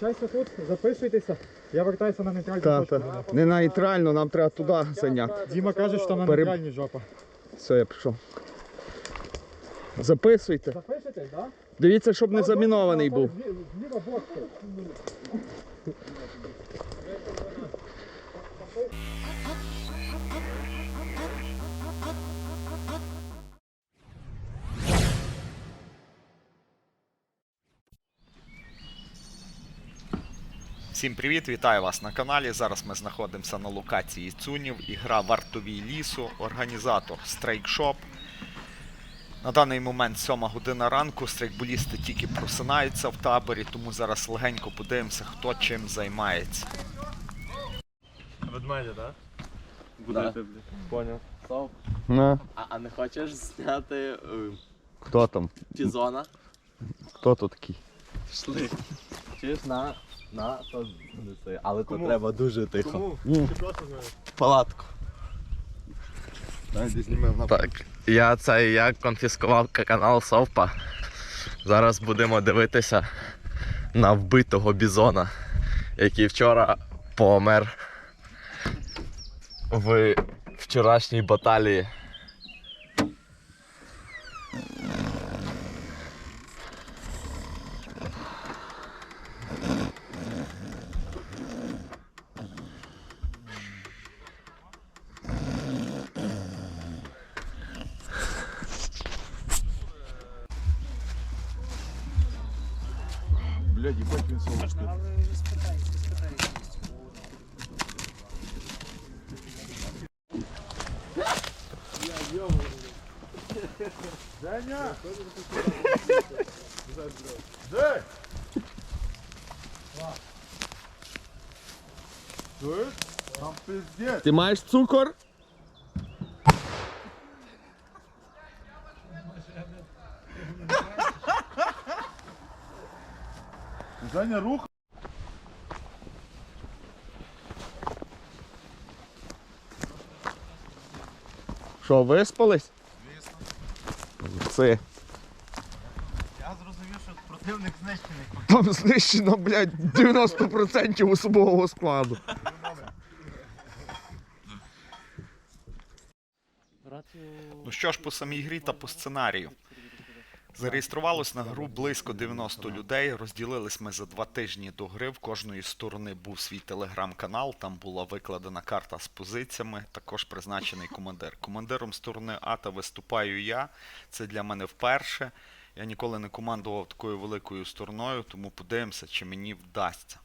Прощайся тут, записуйтеся. Я вертаюся на нейтральну Та, точку. та. Не на нейтральну, нам треба туди зайняти. Діма каже, що там на Пере- нейтральній жопа. Все, я пішов. Записуйте. Запишетесь, так? Дивіться, щоб не замінований був. Зліва бокси. Всім привіт, вітаю вас на каналі. Зараз ми знаходимося на локації Цунів. Ігра Вартовій лісу, організатор Страйкшоп. На даний момент 7 година ранку. Страйкболісти тільки просинаються в таборі, тому зараз легенько подивимося, хто чим займається. Ведмедя, так? Да. Поняв. Сов, На. а, а не хочеш зняти е, Хто там? Тізона? Хто тут такий? Пішли. Чуєш на, на, то неси. Але то треба дуже тихо. Кому? Ні. Чи просто знаєш? Палатку. Так, я це я конфіскував канал Совпа. Зараз будемо дивитися на вбитого бізона, який вчора помер в вчорашній баталії. Ти маєш цукор? Женя, рух. Що, виспались? Це. Я зрозумів, що противник знищений. Там знищено, блядь, 90% особового складу. Ну що ж, по самій грі та по сценарію. Зареєструвалось на гру близько 90 людей. Розділились ми за два тижні до гри. В кожної сторони був свій телеграм-канал. Там була викладена карта з позиціями. Також призначений командир. Командиром сторони АТА виступаю я. Це для мене вперше. Я ніколи не командував такою великою стороною, тому подивимося, чи мені вдасться.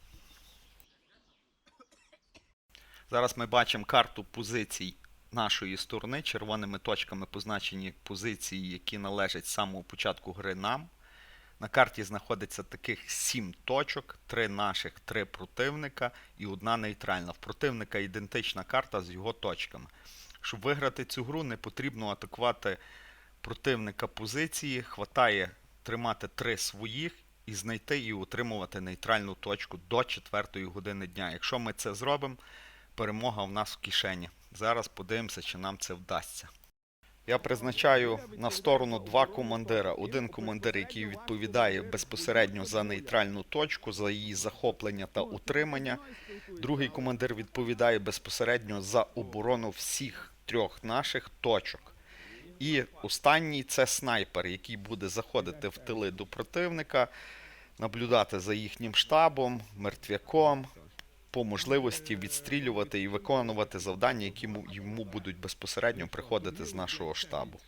Зараз ми бачимо карту позицій нашої сторони. Червоними точками позначені позиції, які належать з самого початку гри нам. На карті знаходиться таких 7 точок, 3 наших, 3 противника і одна нейтральна. В противника ідентична карта з його точками. Щоб виграти цю гру, не потрібно атакувати противника позиції. Хватає тримати 3 своїх і знайти і утримувати нейтральну точку до 4 години дня. Якщо ми це зробимо, перемога в нас в кишені. Зараз подивимося, чи нам це вдасться. Я призначаю на сторону два командира. Один командир, який відповідає безпосередньо за нейтральну точку, за її захоплення та утримання. Другий командир відповідає безпосередньо за оборону всіх трьох наших точок. І останній це снайпер, який буде заходити в тили до противника, наблюдати за їхнім штабом, мертвяком, по можливості відстрілювати і виконувати завдання, які йому- будуть безпосередньо приходити з нашого штабу.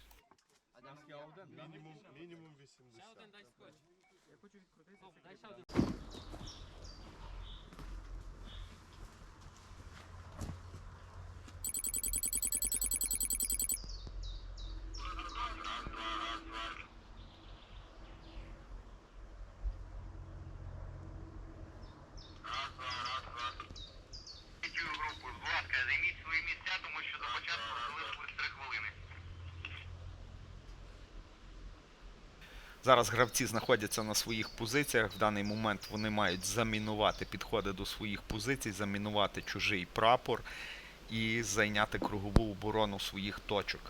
Цю групу, будь ласка, займіть свої місця, тому що до початку залишилось 3 хвилини. Зараз гравці знаходяться на своїх позиціях. В даний момент вони мають замінувати підходи до своїх позицій, замінувати чужий прапор і зайняти кругову оборону своїх точок.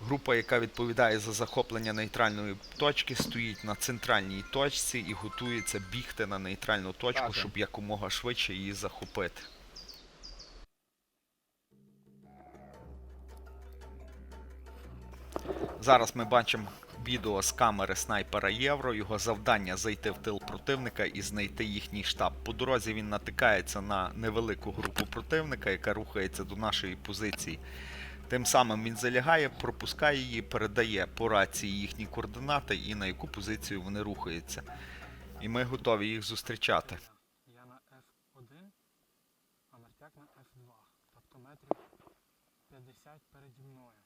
Група, яка відповідає за захоплення нейтральної точки, стоїть на центральній точці і готується бігти на нейтральну точку, щоб якомога швидше її захопити. Зараз ми бачимо відео з камери снайпера Євро. Його завдання зайти в тил противника і знайти їхній штаб. По дорозі він натикається на невелику групу противника, яка рухається до нашої позиції. Тим самим він залягає, пропускає її, передає по рації їхні координати і на яку позицію вони рухаються. І ми готові їх зустрічати. Я на F1, а Мартяк на F2. Тобто метрів 50 переді мною.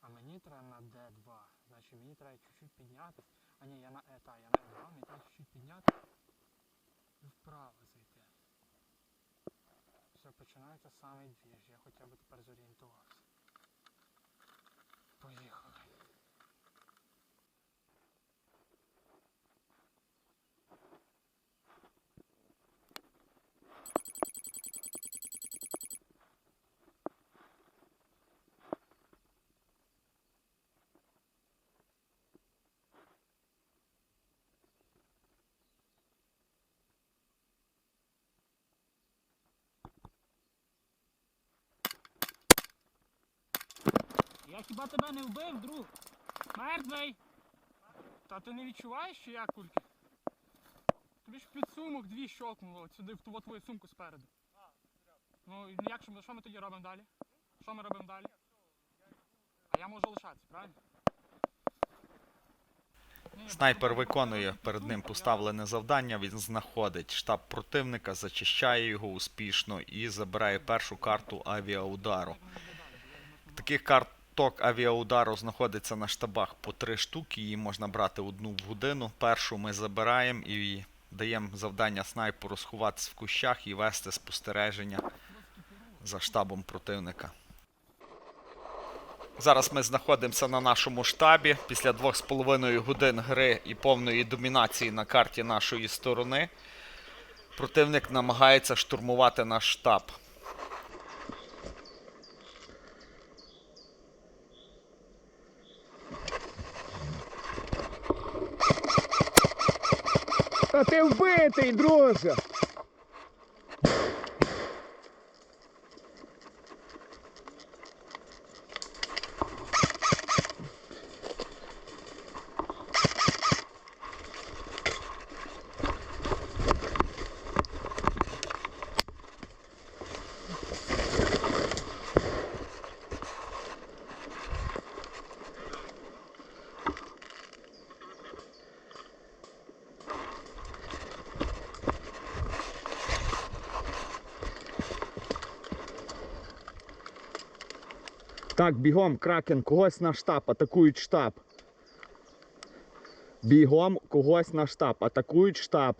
А мені треба на D2. Значить мені треба чуть-чуть піднятись. А ні, я на это, та, я на E2, мені треба чуть-чуть підняти і вправо зайти. Все, починається самий двіж. Я хоча б тепер зорієнтувався. Поїхали. Я хіба тебе не вбив, друг? Мертвий! Та ти не відчуваєш, що я кульки? Тобі ж під сумок дві щокнуло от сюди в ту твою сумку спереду. Ну як що що ми тоді робимо далі? Що ми робимо далі? А я можу лишатися, правильно? Снайпер виконує перед ним поставлене завдання. Він знаходить штаб противника, зачищає його успішно і забирає першу карту авіаудару. Таких карток авіаудару знаходиться на штабах по три штуки. Її можна брати одну в годину. Першу ми забираємо і даємо завдання снайперу сховатися в кущах і вести спостереження за штабом противника. Зараз ми знаходимося на нашому штабі після двох з половиною годин гри і повної домінації на карті нашої сторони. Противник намагається штурмувати наш штаб. ти вбитий, друже! Так, бігом, кракен, когось на штаб, атакують штаб. Бігом когось на штаб, атакують штаб.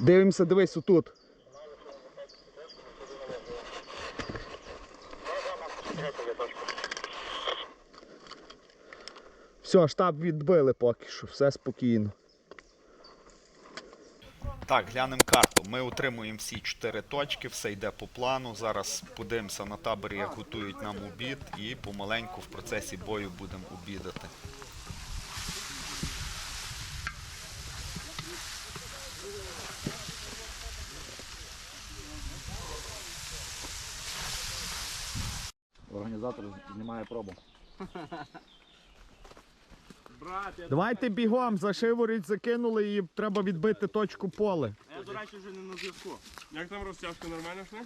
Дивимося, дивись отут. Все, штаб відбили поки що, все спокійно. Так, глянемо карту. Ми утримуємо всі чотири точки, все йде по плану. Зараз подивимося на таборі, як готують нам обід, і помаленьку в процесі бою будемо обідати. Організатор знімає пробу. Давайте бігом, за шиворіт закинули і треба відбити точку поле. Я, до речі, вже не на зв'язку. Як там розтяжка нормально йшли?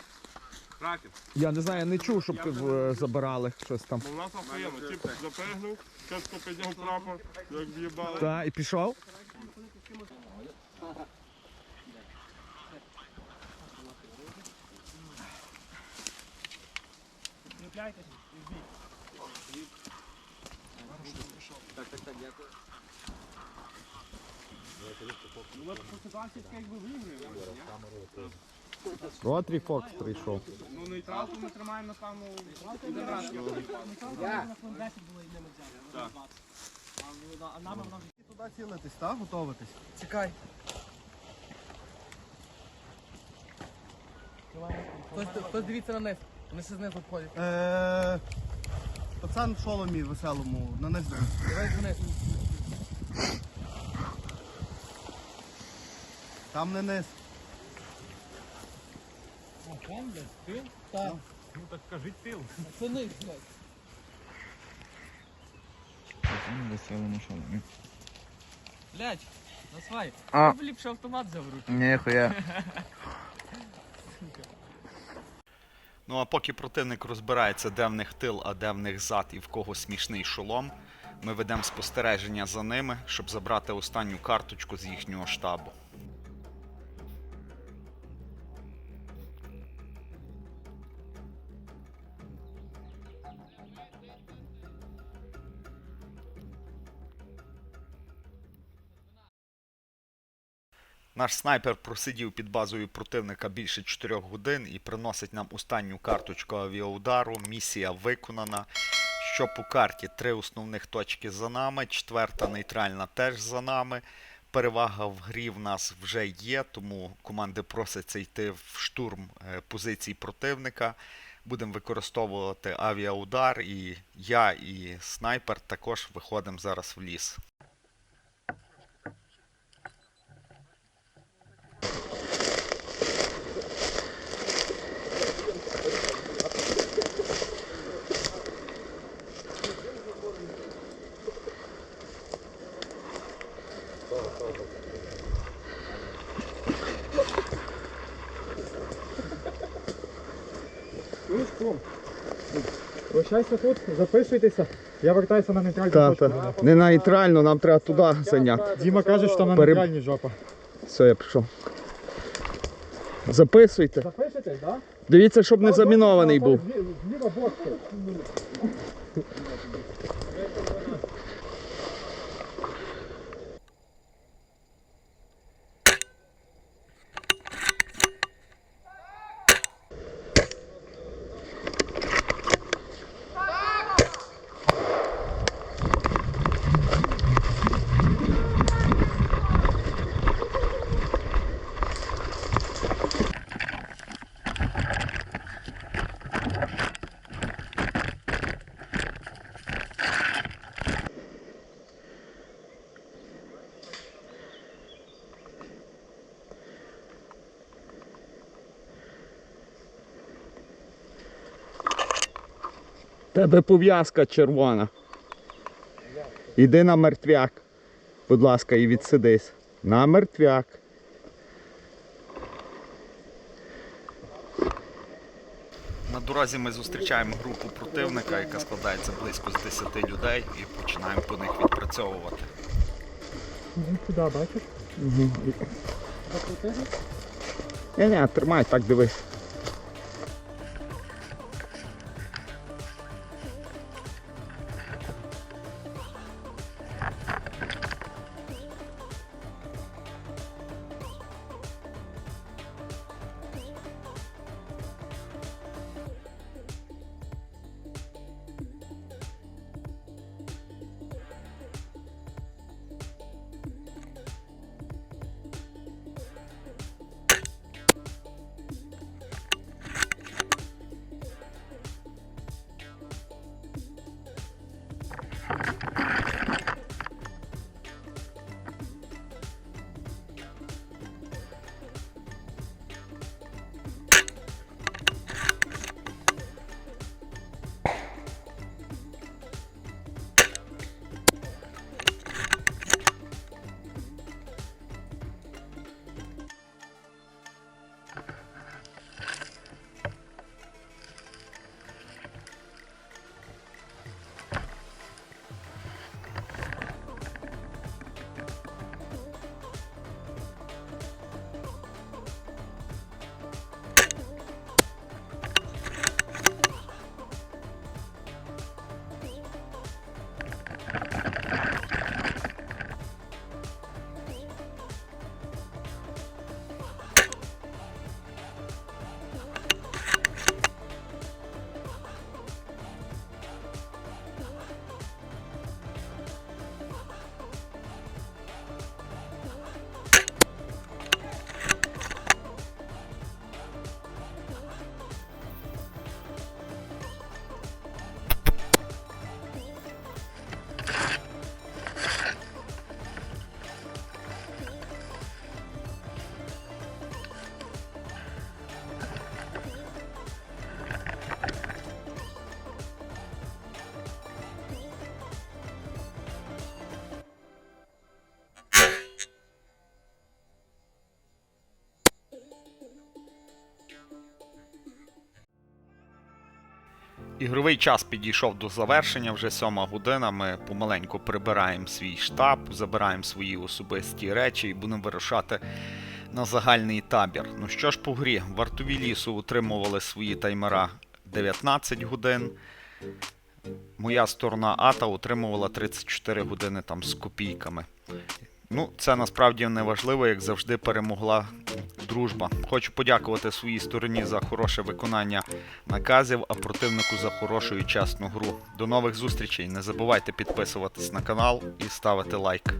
Ракет. Я не знаю, я не чув, щоб е, забирали щось там. Бо в нас охуєнно. Тип запригнув, чітко підняв прапор, як в'їбали. Та, і пішов? Ротрі Фокс прийшов. Ну, нейтралку ми тримаємо, напевно, А нам вона вже туди цілитись, так? Готовитись. Чекай. Хтось, хтось дивіться на низ. Вони ще знизу входять. Пацан в шоломі веселому, на низ дивись. Давай вниз. Там не низ. Це низ, блядь. Блядь, насвай. А. Я б ліпше автомат взяв в руки. Ніхуя. Ну а поки противник розбирається, де в них тил, а де в них зад і в кого смішний шолом, ми ведемо спостереження за ними, щоб забрати останню карточку з їхнього штабу. Наш снайпер просидів під базою противника більше 4 годин і приносить нам останню карточку авіаудару. Місія виконана. Що по карті? Три основних точки за нами, четверта нейтральна теж за нами. Перевага в грі в нас вже є, тому команди просяться йти в штурм е, позицій противника. Будемо використовувати авіаудар, і я і снайпер також виходимо зараз в ліс. Чуєш, кум? Лишайся тут, записуйтеся. Я вертаюся на нейтральну Та, точку. та. Не на нейтральну, нам треба туди зайняти. Діма каже, що на Переб- нейтральній жопа. Все, я пішов. Записуйте. Запишетесь, так? Дивіться, щоб не замінований був. Зліва бок. Тебе пов'язка червона. Іди на мертвяк. Будь ласка, і відсидись. На мертвяк. На дорозі ми зустрічаємо групу противника, яка складається близько з 10 людей, і починаємо по них відпрацьовувати. Куди, бачиш? Ні, ні, тримай, так дивись. Ігровий час підійшов до завершення, вже сьома година. Ми помаленьку прибираємо свій штаб, забираємо свої особисті речі і будемо вирушати на загальний табір. Ну що ж по грі, вартові лісу утримували свої таймера 19 годин. Моя сторона АТА утримувала 34 години там з копійками. Ну, це насправді не важливо, як завжди перемогла дружба. Хочу подякувати своїй стороні за хороше виконання наказів, а противнику за хорошу і чесну гру. До нових зустрічей. Не забувайте підписуватись на канал і ставити лайк.